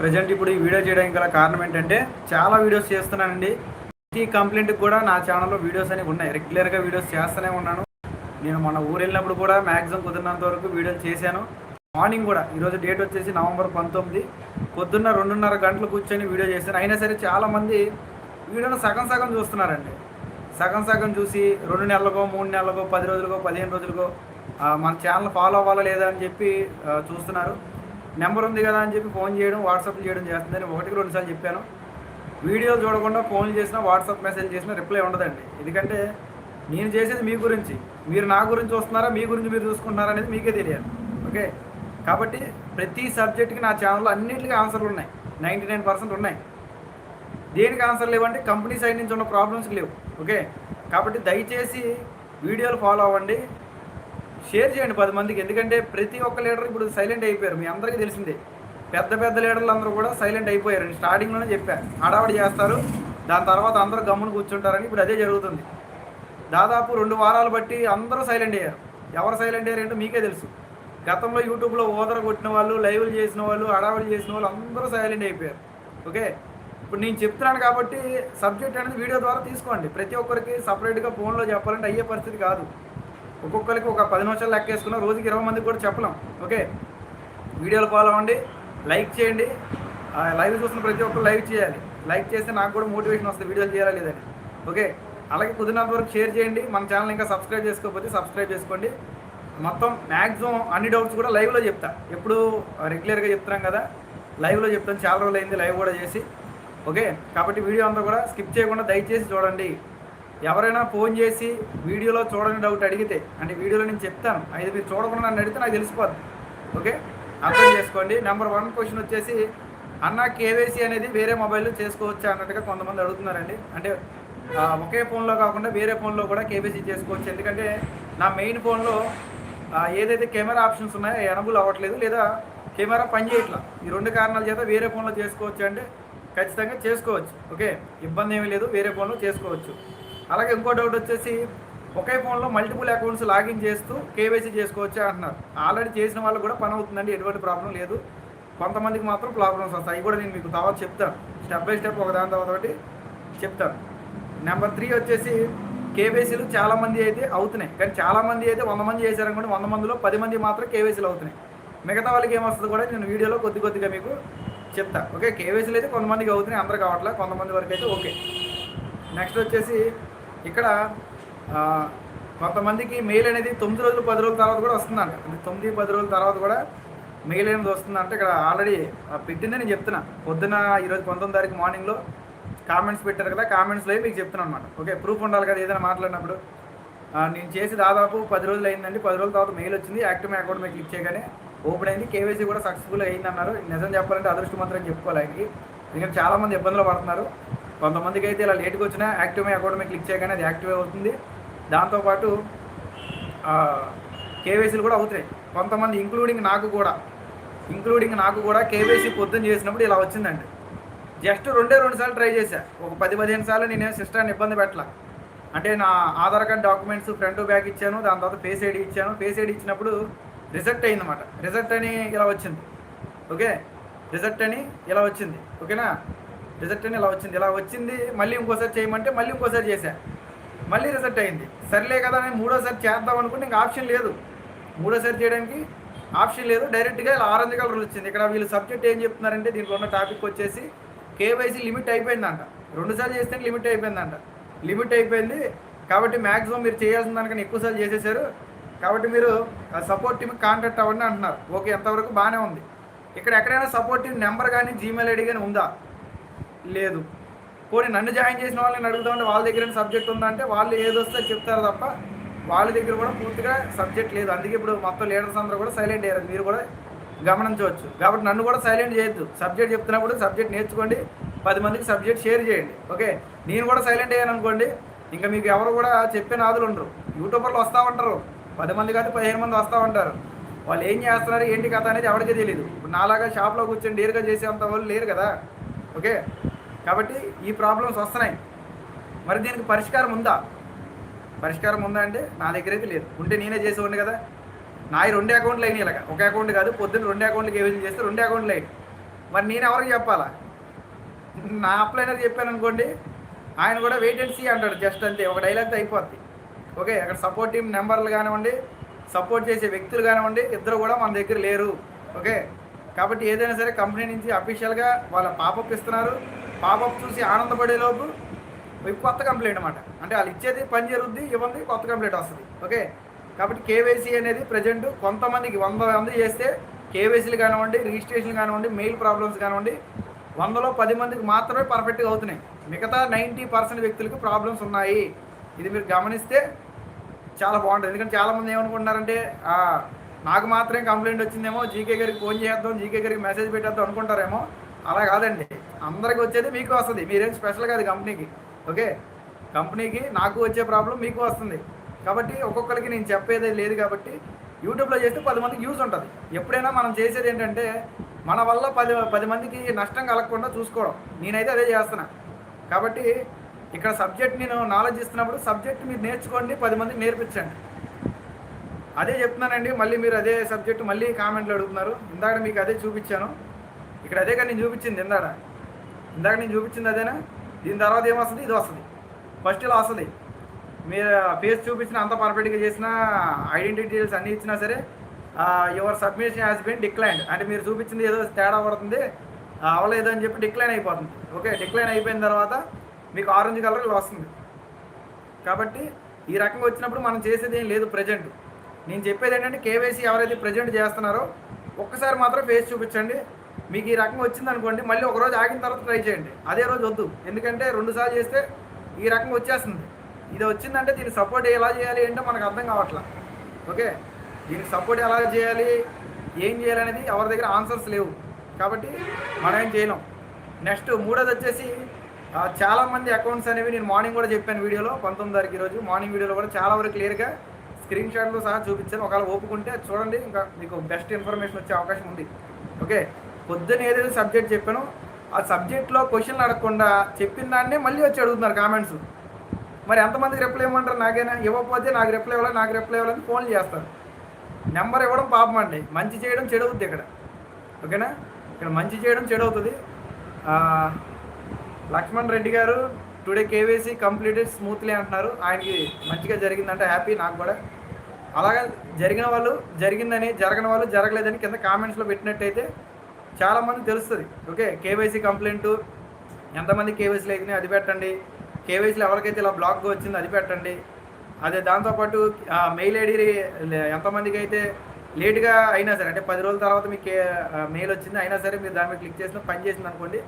Present ఇప్పుడు ఈ video చేయడానికి గల కారణం ఏంటంటే చాలా వీడియోస్ చేస్తున్నానండి. ప్రతి కంప్లైంట్కి కూడా నా ఛానల్లో వీడియోస్ అనేవి ఉన్నాయి. రెగ్యులర్గా వీడియోస్ చేస్తూనే ఉన్నాను. నేను మన ఊరు వెళ్ళినప్పుడు కూడా మ్యాక్సిమం కుదిరినంత వరకు వీడియోలు చేశాను. మార్నింగ్ కూడా ఈరోజు డేట్ వచ్చేసి నవంబర్ పంతొమ్మిది. పొద్దున్న రెండున్నర గంటలు కూర్చొని వీడియో చేశాను. అయినా సరే చాలామంది వీడియోను సగం సగం చూస్తున్నారండి. సగం సగం చూసి రెండు నెలలకో మూడు నెలలకో పది రోజులకో పదిహేను రోజులకో మన ఛానల్ ఫాలో అవ్వాలా లేదా అని చెప్పి చూస్తున్నారు. నెంబర్ ఉంది కదా అని చెప్పి ఫోన్ చేయడం వాట్సాప్ చేయడం చేస్తుందని ఒకటికి రెండుసార్లు చెప్పాను. వీడియోలు చూడకుండా ఫోన్ చేసినా వాట్సాప్ మెసేజ్ చేసినా రిప్లై ఉండదండి. ఎందుకంటే నేను చేసేది మీ గురించి. మీరు నా గురించి వస్తున్నారా మీ గురించి మీరు చూసుకుంటున్నారా అనేది మీకే తెలియాలి. ఓకే? కాబట్టి ప్రతి సబ్జెక్ట్కి నా ఛానల్లో అన్నింటికి ఆన్సర్లు ఉన్నాయి. నైంటీ నైన్ పర్సెంట్ ఉన్నాయి. దేనికి ఆన్సర్ లేవంటే కంపెనీ సైడ్ నుంచి ఉన్న ప్రాబ్లమ్స్కి లేవు. ఓకే? కాబట్టి దయచేసి వీడియోలు ఫాలో అవ్వండి. షేర్ చేయండి పది మందికి. ఎందుకంటే ప్రతి ఒక్క లీడర్ ఇప్పుడు సైలెంట్ అయిపోయారు. మీ అందరికీ తెలిసిందే. పెద్ద పెద్ద లీడర్లు అందరూ కూడా సైలెంట్ అయిపోయారు. నేను స్టార్టింగ్లోనే చెప్పాను హడావడి చేస్తారు. దాని తర్వాత అందరూ గమ్మున కూర్చుంటారని ఇప్పుడు అదే జరుగుతుంది. దాదాపు రెండు వారాలు బట్టి అందరూ సైలెంట్ అయ్యారు. ఎవరు సైలెంట్ అయ్యారు ఏంటో మీకే తెలుసు. గతంలో యూట్యూబ్లో ఓదర కొట్టిన వాళ్ళు లైవ్లు చేసిన వాళ్ళు హడావడి చేసిన వాళ్ళు అందరూ సైలెంట్ అయిపోయారు. ఓకే? ఇప్పుడు నేను చెప్తున్నాను కాబట్టి సబ్జెక్ట్ అనేది వీడియో ద్వారా తీసుకోండి. ప్రతి ఒక్కరికి సపరేట్గా ఫోన్లో చెప్పాలంటే అయ్యే పరిస్థితి కాదు. ఒక్కొక్కరికి ఒక పది నిమిషాలు లెక్కేసుకున్న రోజుకి ఇరవై మందికి కూడా చెప్పలేం. ఓకే? వీడియోలు ఫాలో అవ్వండి లైక్ చేయండి. లైవ్ చూసిన ప్రతి ఒక్కరు లైవ్ చేయాలి. లైక్ చేస్తే నాకు కూడా మోటివేషన్ వస్తుంది వీడియోలు చేయాలా లేదని ఓకే? అలాగే కుదిరినంత వరకు షేర్ చేయండి. మన ఛానల్ ఇంకా సబ్స్క్రైబ్ చేసుకోకపోతే సబ్స్క్రైబ్ చేసుకోండి. మొత్తం మ్యాక్సిమం అన్ని డౌట్స్ కూడా లైవ్లో చెప్తా. ఎప్పుడు రెగ్యులర్గా చెప్తున్నాం కదా లైవ్లో చెప్తాను చాలా రోజులు అయింది లైవ్ కూడా చేసి. ఓకే? కాబట్టి వీడియో అంతా కూడా స్కిప్ చేయకుండా దయచేసి చూడండి. ఎవరైనా ఫోన్ చేసి వీడియోలో చూడని డౌట్ అడిగితే అంటే వీడియోలో నేను చెప్తాను అయితే మీరు చూడకుండా నన్ను అడిగితే నాకు తెలిసిపోద్ది. ఓకే? అర్థం చేసుకోండి. నెంబర్ వన్ క్వశ్చన్ వచ్చేసి అన్న కేవైసీ అనేది వేరే మొబైల్లో చేసుకోవచ్చా అన్నట్టుగా కొంతమంది అడుగుతున్నారండి. అంటే ఒకే ఫోన్లో కాకుండా వేరే ఫోన్లో కూడా కేవైసీ చేసుకోవచ్చు. ఎందుకంటే నా మెయిన్ ఫోన్లో ఏదైతే కెమెరా ఆప్షన్స్ ఉన్నాయో ఎనబుల్ అవ్వట్లేదు లేదా కెమెరా పనిచేయట్లా ఈ రెండు కారణాల చేత వేరే ఫోన్లో చేసుకోవచ్చు అంటే ఖచ్చితంగా చేసుకోవచ్చు. ఓకే? ఇబ్బంది ఏమీ లేదు వేరే ఫోన్లో చేసుకోవచ్చు. అలాగే ఇంకో డౌట్ వచ్చేసి ఒకే ఫోన్లో మల్టిపుల్ అకౌంట్స్ లాగిన్ చేస్తూ కేవైసీ చేసుకోవచ్చు అంటున్నారు. ఆల్రెడీ చేసిన వాళ్ళు కూడా పని అవుతుందండి ఎటువంటి ప్రాబ్లం లేదు. కొంతమందికి మాత్రం ప్రాబ్లమ్స్ వస్తాయి. అవి కూడా నేను మీకు తర్వాత చెప్తాను. స్టెప్ బై స్టెప్ ఒక దాని తర్వాత ఒకటి చెప్తాను. నెంబర్ త్రీ వచ్చేసి కేవైసీలు చాలామంది అయితే అవుతున్నాయి. కానీ చాలా మంది అయితే వంద మంది చేశారనుకోండి వంద మందిలో పది మంది మాత్రం కేవైసీలు అవుతున్నాయి. మిగతా వాళ్ళకి ఏమొస్తుంది కూడా నేను వీడియోలో కొద్ది కొద్దిగా మీకు చెప్తా ఓకే కేవైసీలు అయితే కొంతమందికి అవుతున్నాయి అందరు కావట్లే కొంతమంది వరకు అయితే ఓకే. నెక్స్ట్ వచ్చేసి ఇక్కడ కొంతమందికి మెయిల్ అనేది తొమ్మిది రోజులు పది రోజుల తర్వాత కూడా వస్తుందంట అంటే తొమ్మిది పది రోజుల తర్వాత కూడా మెయిల్ అనేది వస్తుందంటే ఇక్కడ ఆల్రెడీ పెట్టిందే నేను చెప్తున్నా. పొద్దున ఈరోజు పంతొమ్మిది తారీఖు మార్నింగ్లో కామెంట్స్ పెట్టారు కదా కామెంట్స్లో మీకు చెప్తున్నాను అనమాట ఓకే ప్రూఫ్ ఉండాలి కదా ఏదైనా మాట్లాడినప్పుడు. నేను చేసి దాదాపు పది రోజులు అయిందండి. పది రోజుల తర్వాత మెయిల్ వచ్చింది. యాక్టివ్ మై అకౌంట్ మీద క్లిక్ చేయగానే ఓపెన్ అయింది. కేవైసీ కూడా సక్సెస్ఫుల్ అయింది అన్నారు నిజం చెప్పాలంటే అదృష్టమంత్రం చెప్పుకోవాలి ఆయనకి. ఎందుకంటే చాలామంది ఇబ్బందులు పడుతున్నారు. కొంతమందికి అయితే ఇలా లేట్గా వచ్చినా యాక్టివ్ మై అకౌంట్ మీద క్లిక్ చేయగానే అది యాక్టివ్ అవుతుంది. దాంతోపాటు కేవైసీలు కూడా అవుతాయి కొంతమంది ఇంక్లూడింగ్ నాకు కూడా ఇంక్లూడింగ్ నాకు కూడా కేవైసీ పొద్దున చేసినప్పుడు ఇలా వచ్చిందండి. జస్ట్ రెండే రెండు సార్లు ట్రై చేశా. ఒక పది పదిహేను సార్లు నేనేం సిస్టర్ని ఇబ్బంది పెట్టలా. అంటే నా Aadhaar card documents front back ఇచ్చాను దాని తర్వాత ఫేస్ ఐడి ఇచ్చాను. ఫేస్ ఐడి ఇచ్చినప్పుడు రిజల్ట్ అయిందన్నమాట. రిజల్ట్ అని ఇలా వచ్చింది. ఓకే రిజల్ట్ అని ఇలా వచ్చింది. ఓకేనా రిజల్ట్ అని ఇలా వచ్చింది ఇలా వచ్చింది మళ్ళీ ఇంకోసారి చేయమంటే మళ్ళీ ఇంకోసారి చేశా. మళ్ళీ రిజల్ట్ అయింది. సర్లే కదా నేను మూడోసారి చేద్దాం అనుకుంటే ఇంకా ఆప్షన్ లేదు. మూడోసారి చేయడానికి ఆప్షన్ లేదు. డైరెక్ట్గా ఇలా ఆరెంజ్ కలర్ వచ్చింది. ఇక్కడ వీళ్ళు సబ్జెక్ట్ ఏం చెప్తున్నారంటే దీంట్లో ఉన్న టాపిక్ వచ్చేసి కేవైసీ లిమిట్ అయిపోయిందంట. రెండుసార్లు చేస్తే లిమిట్ అయిపోయిందంట. లిమిట్ అయిపోయింది. కాబట్టి మ్యాక్సిమం మీరు చేయాల్సిన దానికన్నా ఎక్కువసార్లు చేసేసారు. కాబట్టి మీరు సపోర్ట్ టీమ్కి కాంటాక్ట్ అవ్వండి అంటున్నారు. ఓకే ఎంతవరకు బాగానే ఉంది. ఇక్కడ ఎక్కడైనా సపోర్ట్ టీం నెంబర్ కానీ జీమెయిల్ ఐడి కానీ ఉందా? లేదు. పోనీ నన్ను జాయిన్ చేసిన వాళ్ళని అడుగుతామంటే వాళ్ళ దగ్గర సబ్జెక్ట్ ఉందా అంటే వాళ్ళు ఏదొస్తే చెప్తారు తప్ప వాళ్ళ దగ్గర కూడా పూర్తిగా సబ్జెక్ట్ లేదు. అందుకే ఇప్పుడు మొత్తం లీడర్స్ అందరూ కూడా సైలెంట్ అయ్యారు. మీరు కూడా గమనించవచ్చు. కాబట్టి నన్ను కూడా సైలెంట్ చేయొద్దు. సబ్జెక్ట్ చెప్తున్నప్పుడు సబ్జెక్ట్ నేర్చుకోండి. పది మందికి సబ్జెక్ట్ షేర్ చేయండి. ఓకే? నేను కూడా సైలెంట్ అయ్యాను అనుకోండి. ఇంకా మీకు ఎవరు కూడా చెప్పే నాదులు ఉండరు. యూట్యూబర్లు వస్తూ ఉంటారు. పది మంది కాదు పదిహేను మంది వస్తూ ఉంటారు. వాళ్ళు ఏం చేస్తున్నారు ఏంటి కథ అనేది ఎవరికీ తెలియదు ఇప్పుడు నాలాగా షాప్లో కూర్చొని డేరుగా చేసేంత వాళ్ళు లేరు కదా. ఓకే? కాబట్టి ఈ ప్రాబ్లమ్స్ వస్తున్నాయి. మరి దీనికి పరిష్కారం ఉందా? పరిష్కారం ఉందా అంటే నా దగ్గర అయితే లేదు. ఉంటే నేనే చేసేవాడిని కదా. నా ఈ రెండు అకౌంట్లు అయినాయి ఇలాగ. ఒక అకౌంట్ కాదు పొద్దున్న రెండు అకౌంట్లకి ఏమైనా చేస్తే రెండు అకౌంట్లు అయినాయి మరి నేను ఎవరికి చెప్పాలా? నా అప్లైనర్ చెప్పాను అనుకోండి ఆయన కూడా వెయిట్ అండ్ సీ అంటాడు జస్ట్ అంతే. ఒక డైలాగ్తో అయిపోద్ది. ఓకే అక్కడ సపోర్ట్ టీం నెంబర్లు కానివ్వండి సపోర్ట్ చేసే వ్యక్తులు కానివ్వండి ఇద్దరు కూడా మన దగ్గర లేరు. ఓకే కాబట్టి ఏదైనా సరే కంపెనీ నుంచి అఫీషియల్గా వాళ్ళ పాపప్ ఇస్తున్నారు పాపప్ చూసి ఆనందపడేలోపు మీకు కొత్త కంప్లైంట్ అనమాట అంటే వాళ్ళు ఇచ్చేది పని జరుగుద్ది ఇవ్వండి కొత్త కంప్లైంట్ వస్తుంది. ఓకే? కాబట్టి కేవైసీ అనేది ప్రజెంట్ కొంతమందికి వంద మంది చేస్తే కేవైసీలు కానివ్వండి రిజిస్ట్రేషన్ కానివ్వండి మెయిల్ ప్రాబ్లమ్స్ కానివ్వండి వందలో పది మందికి మాత్రమే పర్ఫెక్ట్గా అవుతున్నాయి. మిగతా నైంటీ పర్సెంట్ వ్యక్తులకు ప్రాబ్లమ్స్ ఉన్నాయి. ఇది మీరు గమనిస్తే చాలా బాగుంటుంది. ఎందుకంటే చాలామంది ఏమనుకుంటున్నారంటే నాకు మాత్రమే కంప్లైంట్ వచ్చిందేమో జీకే గారికి ఫోన్ చేద్దాం జీకే గారికి మెసేజ్ పెట్టేద్దాం అనుకుంటారేమో. అలా కాదండి. అందరికి వచ్చేది మీకు వస్తుంది. మీరేం స్పెషల్ కాదు కంపెనీకి ఓకే కంపెనీకి నాకు వచ్చే ప్రాబ్లం మీకు వస్తుంది. కాబట్టి ఒక్కొక్కరికి నేను చెప్పేది లేదు కాబట్టి యూట్యూబ్లో చేస్తే పది మందికి యూజ్ ఉంటుంది. ఎప్పుడైనా మనం చేసేది ఏంటంటే మన వల్ల పది పది మందికి నష్టం కలగకుండా చూసుకోవడం. నేనైతే అదే చేస్తున్నా. కాబట్టి ఇక్కడ సబ్జెక్ట్ నేను నాలెడ్జ్ ఇస్తున్నప్పుడు సబ్జెక్ట్ మీరు నేర్చుకోండి పది మందికి నేర్పించండి. అదే చెప్తున్నానండి. మళ్ళీ మీరు అదే సబ్జెక్ట్ మళ్ళీ కామెంట్లు అడుగుతున్నారు. ఇందాక మీకు అదే చూపించాను. ఇక్కడ అదే కానీ నేను చూపించింది ఇందాక. ఇందాక నేను చూపించింది అదేనా? దీని తర్వాత ఏమొస్తుంది? ఇది వస్తుంది. ఫస్ట్ ఇలా వస్తుంది. మీరు ఫేస్ చూపించిన అంత పర్ఫెక్ట్గా చేసిన ఐడెంటిటీ డీటెయిల్స్ అన్నీ ఇచ్చినా సరే your submission has been decline అంటే మీరు చూపించింది ఏదో తేడా పడుతుంది అవ్వలేదు అని చెప్పి డిక్లైన్ అయిపోతుంది. ఓకే డిక్లైన్ అయిపోయిన తర్వాత మీకు ఆరెంజ్ కలర్ ఇలా వస్తుంది. కాబట్టి ఈ రకంగా వచ్చినప్పుడు మనం చేసేది ఏం లేదు ప్రజెంట్ నేను చెప్పేది ఏంటంటే కేవైసీ ఎవరైతే ప్రజెంట్ చేస్తున్నారో ఒక్కసారి మాత్రం ఫేస్ చూపించండి. మీకు ఈ రకంగా వచ్చింది అనుకోండి మళ్ళీ ఒక రోజు ఆగిన తర్వాత ట్రై చేయండి. అదే రోజు వద్దు. ఎందుకంటే రెండు సార్లు చేస్తే ఈ రకంగా వచ్చేస్తుంది. ఇది వచ్చిందంటే దీనికి సపోర్ట్ ఎలా చేయాలి ఏంటో మనకు అర్థం కావట్లా. ఓకే? దీనికి సపోర్ట్ ఎలా చేయాలి ఏం చేయాలి అనేది ఎవరి దగ్గర ఆన్సర్స్ లేవు. కాబట్టి మనం ఏం చేయలేం. నెక్స్ట్ మూడోది వచ్చేసి చాలామంది చాలా మంది అకౌంట్స్ అనేవి నేను మార్నింగ్ కూడా చెప్పాను వీడియోలో పంతొమ్మిది తారీఖు రోజు మార్నింగ్ వీడియోలో కూడా చాలా వరకు క్లియర్గా స్క్రీన్ షాట్లో సహా చూపించాను. ఒకవేళ ఒప్పుకుంటే చూడండి ఇంకా మీకు బెస్ట్ ఇన్ఫర్మేషన్ వచ్చే అవకాశం ఉంది. ఓకే? పొద్దున్న ఏదైతే సబ్జెక్ట్ చెప్పానో ఆ సబ్జెక్ట్లో క్వశ్చన్లు అడగకుండా చెప్పిన దాన్నే మళ్ళీ వచ్చి అడుగుతున్నారు కామెంట్స్. మరి ఎంతమందికి రిప్లై ఇవ్వమంటారు? నాకైనా? ఇవ్వకపోతే నాకు రిప్లై ఇవ్వాలి? నాకు రిప్లై ఇవ్వాలని ఫోన్లు చేస్తారు. నెంబర్ ఇవ్వడం పాపం అండి. మంచి చేయడం చెడు అవుద్ది ఇక్కడ. ఓకేనా? ఇక్కడ మంచి చేయడం చెడు అవుతుంది లక్ష్మణ్ రెడ్డి గారు టుడే కేవైసీ కంప్లీటెడ్ స్మూత్లీ అంటున్నారు. ఆయనకి మంచిగా జరిగిందంటే. హ్యాపీ నాకు కూడా. అలాగా జరిగిన వాళ్ళు జరిగిందని జరగని వాళ్ళు జరగలేదని కింద కామెంట్స్లో పెట్టినట్టయితే చాలామంది తెలుస్తుంది. ఓకే కేవైసీ కంప్లైంట్ ఎంతమంది కేవైసీలు అయినాయి అది పెట్టండి. కేవైసీలు ఎవరికైతే ఇలా బ్లాక్గా వచ్చిందో అది పెట్టండి. అదే దాంతోపాటు మెయిల్ ఐడి ఎంతమందికి అయితే లేట్గా అయినా సరే అంటే పది రోజుల తర్వాత మీకు మెయిల్ వచ్చింది అయినా సరే మీరు దాని మీద క్లిక్ చేసిన పని చేసింది అనుకోండి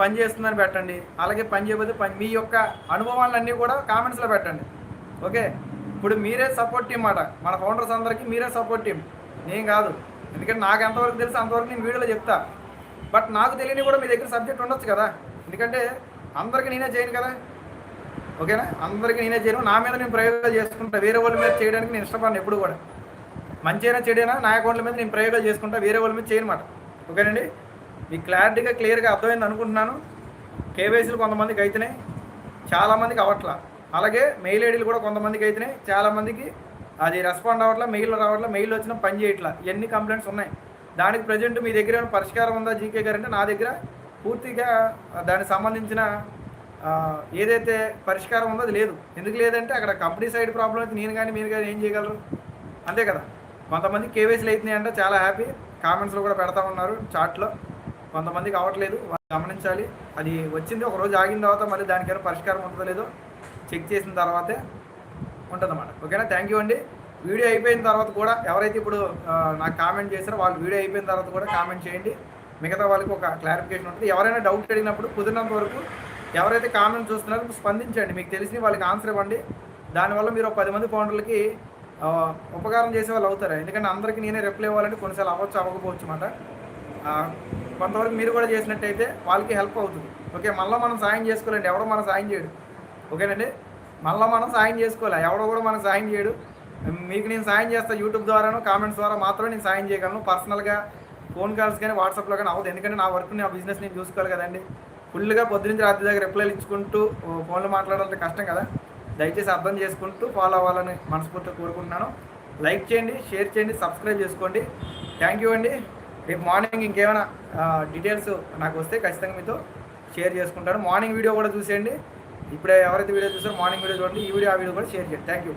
పని చేస్తుందని పెట్టండి. అలాగే పని చేయబోతే పని మీ యొక్క అనుభవాలన్నీ కూడా కామెంట్స్లో పెట్టండి. ఓకే? ఇప్పుడు మీరే సపోర్ట్ టీం మాట మన ఫౌండర్స్ అందరికీ మీరే సపోర్ట్ టీం నేను కాదు. ఎందుకంటే నాకు ఎంతవరకు తెలుసు అంతవరకు నేను వీడియోలో చెప్తా. బట్ నాకు తెలియని కూడా మీ దగ్గర సబ్జెక్ట్ ఉండొచ్చు కదా. ఎందుకంటే అందరికీ నేనే చేయను కదా. ఓకేనా? అందరికీ నేనే చేయను. నా మీద నేను ప్రయోగాలు చేసుకుంటా. వేరే వాళ్ళ మీద చేయడానికి నేను ఇష్టపడను ఎప్పుడు కూడా. మంచిగా చెడైనా? నా అకౌంట్ల మీద నేను ప్రయోగాలు చేసుకుంటా. వేరే వాళ్ళ మీద చేయనమాట ఓకేనండి? మీకు క్లారిటీగా క్లియర్గా అర్థమైంది అనుకుంటున్నాను. కేవైసీలు కొంతమందికి అయితేనే చాలామందికి అవట్లా అలాగే మెయిల్ ఐడీలు కూడా కొంతమందికి అయితేనే చాలామందికి అది రెస్పాండ్ అవ్వట్లా మెయిల్ రావట్లా మెయిల్ వచ్చినా పని చేయట్లా. ఎన్ని కంప్లైంట్స్ ఉన్నాయి? దానికి ప్రజెంట్ మీ దగ్గర ఏమైనా పరిష్కారం ఉందా జీకే గారు అంటే నా దగ్గర పూర్తిగా దానికి సంబంధించిన ఏదైతే పరిష్కారం ఉందో అది లేదు. ఎందుకు లేదంటే అక్కడ కంపెనీ సైడ్ ప్రాబ్లం అయితే నేను కానీ మీరు కానీ ఏం చేయగలరు? అంతే కదా. కొంతమంది కేవైసీలు అవుతున్నాయి అంటే చాలా హ్యాపీ కామెంట్స్లో కూడా పెడతా ఉన్నారు చాట్లో. కొంతమందికి అవ్వట్లేదు వాళ్ళు గమనించాలి. అది వచ్చింది ఒక రోజు ఆగిన తర్వాత మళ్ళీ దానికైనా పరిష్కారం ఉంటుందో లేదో చెక్ చేసిన తర్వాతే ఉంటుందన్నమాట. ఓకేనా? థ్యాంక్ యూ అండి. వీడియో అయిపోయిన తర్వాత కూడా ఎవరైతే ఇప్పుడు నాకు కామెంట్ చేశారో వాళ్ళు వీడియో అయిపోయిన తర్వాత కూడా కామెంట్ చేయండి. మిగతా వాళ్ళకి ఒక క్లారిఫికేషన్ ఉంటుంది. ఎవరైనా డౌట్ అడిగినప్పుడు కుదిరినంత వరకు ఎవరైతే కామెంట్ చూస్తున్నారో స్పందించండి. మీకు తెలిసి వాళ్ళకి ఆన్సర్ ఇవ్వండి. దానివల్ల మీరు ఒక పది మంది ఫౌండర్లకి ఉపకారం చేసే వాళ్ళు అవుతారు. ఎందుకంటే అందరికీ నేనే రిప్లై ఇవ్వాలంటే కొన్నిసార్లు అవ్వచ్చు అవ్వకపోవచ్చు అన్నమాట కొంతవరకు మీరు కూడా చేసినట్టయితే వాళ్ళకి హెల్ప్ అవుతుంది. ఓకే? మళ్ళీ మనం సాయం చేసుకోలేండి. ఎవడో మనం సాయం చేయడు. ఓకేనండి? మళ్ళీ మనం సాయం చేసుకోవాలి? ఎవడో కూడా మనం సాయం చేయడు. మీకు నేను సాయం చేస్తాను యూట్యూబ్ ద్వారాను కామెంట్స్ ద్వారా మాత్రమే నేను సాయం చేయగలను. పర్సనల్గా ఫోన్ కాల్స్ కానీ వాట్సాప్లో కానీ అవ్వదు. ఎందుకంటే నా వర్క్ నా బిజినెస్ నేను చూసుకోవాలి కదండి. ఫుల్గా పొద్దునుంచి రాత్రి దగ్గర రిప్లైలు ఇచ్చుకుంటూ ఫోన్లో మాట్లాడాలంటే కష్టం కదా. దయచేసి అర్థం చేసుకుంటూ ఫాలో అవ్వాలని మనస్ఫూర్తిగా కోరుకుంటున్నాను. లైక్ చేయండి షేర్ చేయండి సబ్స్క్రైబ్ చేసుకోండి. థ్యాంక్ యూ అండి. రేపు మార్నింగ్ ఇంకేమైనా డీటెయిల్స్ నాకు వస్తే ఖచ్చితంగా మీతో షేర్ చేసుకుంటాను. మార్నింగ్ వీడియో కూడా చూసేయండి. ఇప్పుడే ఎవరైతే వీడియో చూసారో మార్నింగ్ వీడియో చూడండి ఈ వీడియో ఆ వీడియో కూడా షేర్ చేయండి. Thank you